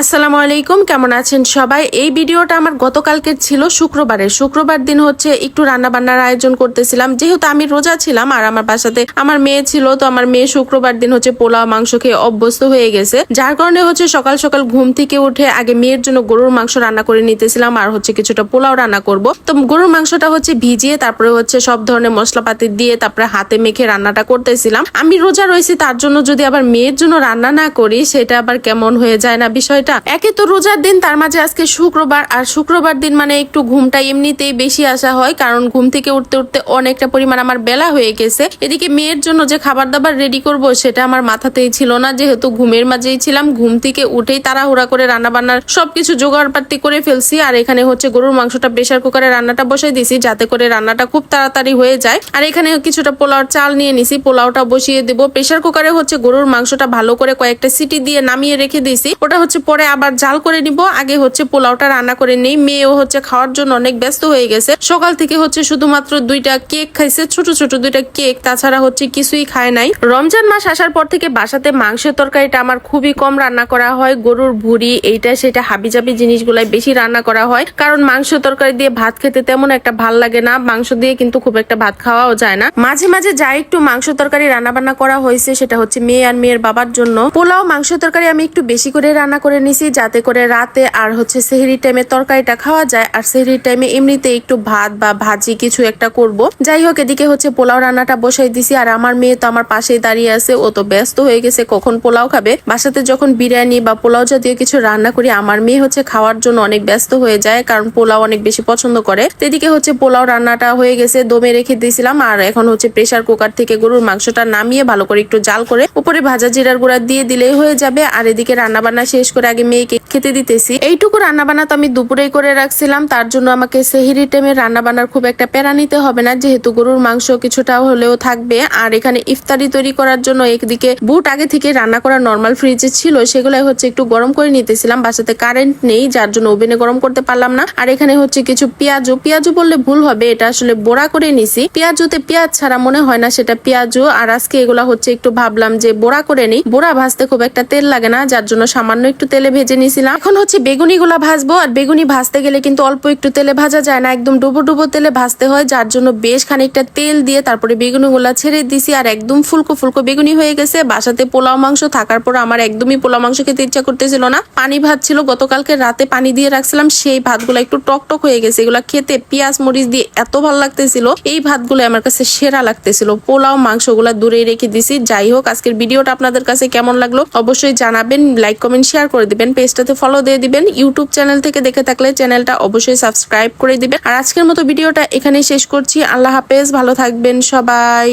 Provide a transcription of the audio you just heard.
আসসালামু আলাইকুম, কেমন আছেন সবাই? এই ভিডিওটা আমার গতকালকের ছিল শুক্রবারের। শুক্রবার দিন হচ্ছে একটু রান্না বান্নার আয়োজন করতেছিলাম। যেহেতু আমি রোজা ছিলাম আর আমার বাসাতে আমার মেয়ে ছিল, তো আমার মেয়ে শুক্রবার দিন হচ্ছে পোলাও, মাংস খেয়ে অভ্যস্ত হয়ে গেছে। যার কারণে হচ্ছে সকাল সকাল ঘুম থেকে উঠে আগে মেয়ের জন্য গরুর মাংস রান্না করে নিতেছিলাম আর হচ্ছে কিছুটা পোলাও রান্না করব। তো গরুর মাংসটা হচ্ছে ভিজিয়ে তারপরে হচ্ছে সব ধরনের মশলাপাতি দিয়ে তারপরে হাতে মেখে রান্নাটা করতেছিলাম। আমি রোজা রয়েছি তার জন্য যদি আবার মেয়ের জন্য রান্না না করি, সেটা আবার কেমন হয়ে যায় না বিষয়টা একে তো রোজার দিন, তার মাঝে আজকে শুক্রবার, আর শুক্রবার দিন মানে একটু ঘুমটা এমনিতেই বেশি আসা হয়, কারণ ঘুম থেকে উঠতে উঠতে অনেকটা পরিমাণ আমার বেলা হয়ে গেছে। এদিকে মেয়ের জন্য যে খাবার দাবার রেডি করব, সেটা আমার মাথাতেই ছিল না, যেহেতু ঘুমের মাঝেই ছিলাম, ঘুম থেকে উঠেই তাড়াহুড়া করে রান্না বান্নার সবকিছু জোগাড় পাতি করে ফেলছি, আর এখানে হচ্ছে গরুর মাংসটা প্রেশার কুকারে রান্নাটা বসাই দিছি, যাতে করে রান্নাটা খুব তাড়াতাড়ি হয়ে যায়। আর এখানে কিছুটা পোলাওর চাল নিয়ে নিছি পোলাওটা বসিয়ে দেবো। প্রেশার কুকারে হচ্ছে গরুর মাংসটা ভালো করে কয়েকটা সিটি দিয়ে নামিয়ে রেখে দিয়েছি ওটা হচ্ছে আবার জাল করে নিব। আগে হচ্ছে পোলাওটা রান্না করে নেই। মেয়েও হচ্ছে খাওয়ার জন্য অনেক ব্যস্ত হয়ে গেছে। সকাল থেকে হচ্ছে শুধুমাত্র দুইটা কেক খাইছে। ছোট ছোট দুইটা কেক। তাছাড়া হচ্ছে কিছুই খায় নাই। রমজান মাস আসার পর থেকে বাসাতে মাংসের তরকারিটা আমার খুবই কম রান্না করা হয়। গরুর ভুড়ি, এইটা, সেটা, হাবিজাবি জিনিসগুলাই বেশি রান্না করা হয়। কারণ মাংস তরকারি দিয়ে ভাত খেতে তেমন একটা ভালো লাগে না। মাংস দিয়ে কিন্তু খুব একটা ভাত খাওয়াও যায় না। মাঝে মাঝে যা একটু মাংস তরকারি রান্না বান্না করা হয়েছে, সেটা হচ্ছে মেয়ে আর মেয়ের বাবার জন্য। পোলাও, মাংস তরকারি আমি একটু বেশি করে রান্না করে নিছি, যাতে করে রাতে আর হচ্ছে সেহরি টাইমে তরকারিটা খাওয়া যায়। আর সেহরি টাইমে এমনিতে একটু ভাত বা ভাজি কিছু একটা করব। যাই হোক, এদিকে হচ্ছে পোলাও রান্নাটা বসাই দিছি, আর আমার মেয়ে তো আমার পাশেই দাঁড়িয়ে আছে, ও তো ব্যস্ত হয়ে গেছে, কখন পোলাও খাবে? বাসাতে যখন বিরিয়ানি বা পোলাও জাতীয় কিছু রান্না করি, আমার মেয়ে হচ্ছে খাওয়ার জন্য অনেক ব্যস্ত হয়ে যায়, কারণ পোলাও অনেক বেশি পছন্দ করে। এদিকে হচ্ছে পোলাও রান্নাটা হয়ে গেছে, দমে রেখে দিয়েছিলাম, আর এখন হচ্ছে প্রেসার কুকার থেকে গরুর মাংসটা নামিয়ে ভালো করে একটু জাল করে, উপরে ভাজা জিরার গুঁড়া দিয়ে দিলেই হয়ে যাবে, আর এদিকে রান্না বান্না শেষ করে আগে মেয়েকে খেতে দিতেছি। এইটুকু রান্না বান্না তো আমি দুপুরেই করে রাখছিলাম, তার জন্য আমাকে সেহিরি টাইমে রান্না বান্নার খুব একটা প্যারা নিতে হবে না, যেহেতু গরুর মাংস কিছুটা হলেও থাকবে। আর এখানে ইফতারি তৈরি করার জন্য একদিকে বুট আগে থেকে রান্না করা নর্মাল ফ্রিজে ছিল, সেগুলাই হচ্ছে একটু গরম করে নিতেছিলাম, বাসাতে কারেন্ট নেই, যার জন্য ওভেনে গরম করতে পারলাম না। আর এখানে হচ্ছে কিছু পেঁয়াজু পেঁয়াজু বললে ভুল হবে, এটা আসলে বোড়া করে নিছি। পেঁয়াজুতে পেঁয়াজ ছাড়া মনে হয় না সেটা পেঁয়াজু, আর আজকে এগুলা হচ্ছে একটু ভাবলাম যে বোড়া করে নিই। বোড়া ভাজতে খুব একটা তেল লাগে না, যার জন্য সামান্য একটু তেলে ভেজে নিয়েছিলাম। এখন হচ্ছে বেগুনি গুলা ভাজবো, আর বেগুনি ভাজতে গেলে কিন্তু অল্প একটু তেলে ভাজা যায় না। একদম ডুবো ডুবো তেলে ভাজতে হয়, যার জন্য বেশ খানিকটা তেল দিয়ে তারপরে বেগুনি গুলা ছেড়ে দিছি। আর একদম ফুলকো ফুলকো বেগুনি হয়ে গেছে। বাসাতে পোলাও মাংস থাকার পর আমার একদমই পোলাও মাংস খেতে ইচ্ছা করতেছিল না। পানি ভাত ছিল, গতকালকে রাতে পানি দিয়ে রাখছিলাম। সেই ভাতগুলো একটু টক টক হয়ে গেছে। এগুলা খেতে পেঁয়াজ, মরিচ দিয়ে এত ভালো লাগতেছিল। এই ভাতগুলো আমার কাছে সেরা লাগতেছিল। পোলাও মাংসগুলা দূরে রেখে দিছি। যাই হোক, আজকের ভিডিওটা আপনাদের কাছে কেমন লাগল অবশ্যই জানাবেন। লাইক, কমেন্ট, শেয়ার করে দিবেন, পেজটাতে ফলো দিয়ে দিবেন ইউটিউব চ্যানেল থেকে দেখে থাকলে চ্যানেলটা অবশ্যই সাবস্ক্রাইব করে দিবেন। আর আজকের মতো ভিডিওটা এখানে শেষ করছি। আল্লাহ হাফেজ, ভালো থাকবেন সবাই।